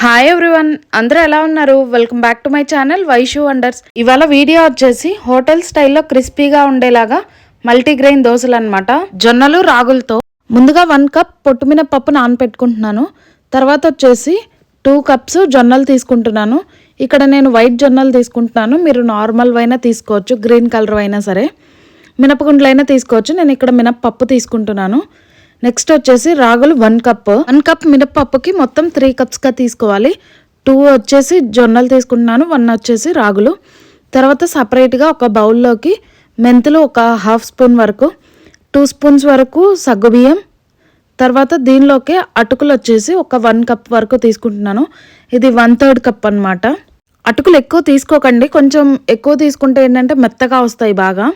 Hi everyone అందరూ ఎలా ఉన్నారు? Welcome back to my channel Vaishu wonders ఇవాళ వీడియో వచ్చేసి హోటల్ స్టైల్లో క్రిస్పీగా ఉండేలాగా మల్టీగ్రెయిన్ దోశలు అనమాట జొన్నలు రాగులతో ముందుగా వన్ కప్ పొట్టుమిన పప్పు నానపెట్టుకుంటున్నాను. తర్వాత వచ్చేసి టూ కప్స్ జొన్నలు తీసుకుంటున్నాను. ఇక్కడ నేను వైట్ జొన్నలు తీసుకుంటున్నాను. మీరు నార్మల్ అయినా తీసుకోవచ్చు గ్రీన్ కలర్ అయినా సరే. మినపగుండ్లైనా అయినా తీసుకోవచ్చు. నేను ఇక్కడ మినప్పప్పు తీసుకుంటున్నాను. నెక్స్ట్ వచ్చేసి రాగులు వన్ కప్. వన్ కప్ మినప్పప్పుకి మొత్తం త్రీ కప్స్గా తీసుకోవాలి. టూ వచ్చేసి జొన్నలు తీసుకుంటున్నాను వన్ వచ్చేసి రాగులు. తర్వాత సపరేట్గా ఒక బౌల్లోకి మెంతులు ఒక హాఫ్ స్పూన్ వరకు టూ స్పూన్స్ వరకు సగ్గుబియ్యం తర్వాత దీనిలోకి అటుకులు వచ్చేసి ఒక వన్ కప్ వరకు తీసుకుంటున్నాను. ఇది వన్ థర్డ్ కప్ అనమాట అటుకులు ఎక్కువ తీసుకోకండి. కొంచెం ఎక్కువ తీసుకుంటే ఏంటంటే మెత్తగా వస్తాయి బాగా.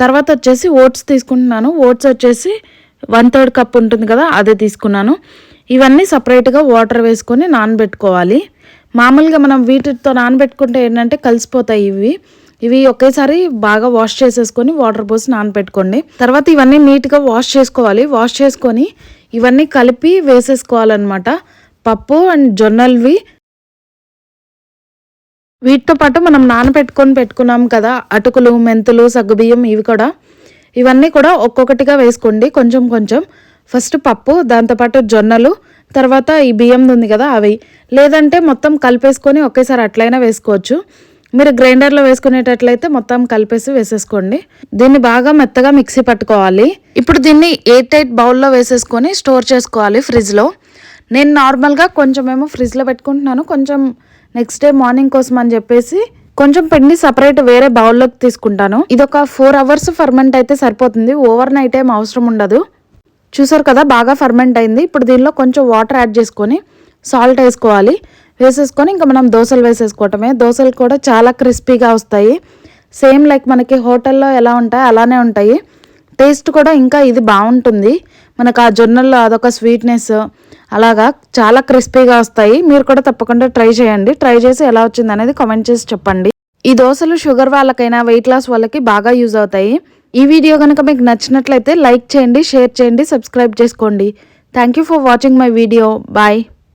తర్వాత వచ్చేసి ఓట్స్ తీసుకుంటున్నాను. ఓట్స్ వచ్చేసి వన్ థర్డ్ కప్ ఉంటుంది కదా అదే తీసుకున్నాను. ఇవన్నీ సపరేట్గా వాటర్ వేసుకొని నానబెట్టుకోవాలి. మామూలుగా మనం వీటితో నానబెట్టుకుంటే ఏంటంటే కలిసిపోతాయి ఇవి. ఇవి ఒకేసారి బాగా వాష్ చేసేసుకొని వాటర్ పోసి నానబెట్టుకోండి. తర్వాత ఇవన్నీ నీట్గా వాష్ చేసుకోవాలి. వాష్ చేసుకొని ఇవన్నీ కలిపి వేసేసుకోవాలన్నమాట. పప్పు అండ్ జొన్నలవి. వీటితో పాటు మనం నానబెట్టుకొని పెట్టుకున్నాం కదా అటుకులు మెంతులు సగ్గుబియ్యం ఇవి కూడా. ఇవన్నీ కూడా ఒక్కొక్కటిగా వేసుకోండి. కొంచెం కొంచెం. ఫస్ట్ పప్పు దాంతోపాటు జొన్నలు తర్వాత ఈ బియ్యం ఉంది కదా అవి. లేదంటే మొత్తం కలిపేసుకొని ఒకేసారి అట్లయినా వేసుకోవచ్చు. మీరు గ్రైండర్లో వేసుకునేటట్లయితే మొత్తం కలిపేసి వేసేసుకోండి. దీన్ని బాగా మెత్తగా మిక్సీ పట్టుకోవాలి. ఇప్పుడు దీన్ని ఎయిట్ ఎయిట్ బౌల్లో వేసేసుకొని స్టోర్ చేసుకోవాలి ఫ్రిడ్జ్లో. నేను నార్మల్గా కొంచెం ఏమో ఫ్రిడ్జ్లో పెట్టుకుంటున్నాను. కొంచెం నెక్స్ట్ డే మార్నింగ్ కోసం అని చెప్పేసి కొంచెం పిండి సపరేట్ వేరే బౌల్లోకి తీసుకుంటాను. ఇది ఒక ఫోర్ అవర్స్ ఫర్మెంట్ అయితే సరిపోతుంది. ఓవర్ నైట్ ఏం అవసరం ఉండదు. చూసారు కదా బాగా ఫర్మెంట్ అయింది. ఇప్పుడు దీనిలో కొంచెం వాటర్ యాడ్ చేసుకొని సాల్ట్ వేసుకోవాలి. వేసేసుకొని ఇంకా మనం దోశలు వేసేసుకోవటమే. దోశలు కూడా చాలా క్రిస్పీగా వస్తాయి. సేమ్ లైక్ మనకి హోటల్లో ఎలా ఉంటాయి అలానే ఉంటాయి. టేస్ట్ కూడా ఇంకా ఇది బాగుంటుంది. మనకు ఆ జొన్నల్లో అదొక స్వీట్నెస్ అలాగా చాలా క్రిస్పీగా వస్తాయి. మీరు కూడా తప్పకుండా ట్రై చేయండి. ట్రై చేసి ఎలా వచ్చింది అనేది కామెంట్ చేసి చెప్పండి. ఈ దోశలు షుగర్ వాళ్ళకైనా వెయిట్ లాస్ వాళ్ళకి బాగా యూజ్ అవుతాయి. ఈ వీడియో కనుక మీకు నచ్చినట్లయితే లైక్ చేయండి షేర్ చేయండి సబ్స్క్రైబ్ చేసుకోండి. Thank you for watching my video bye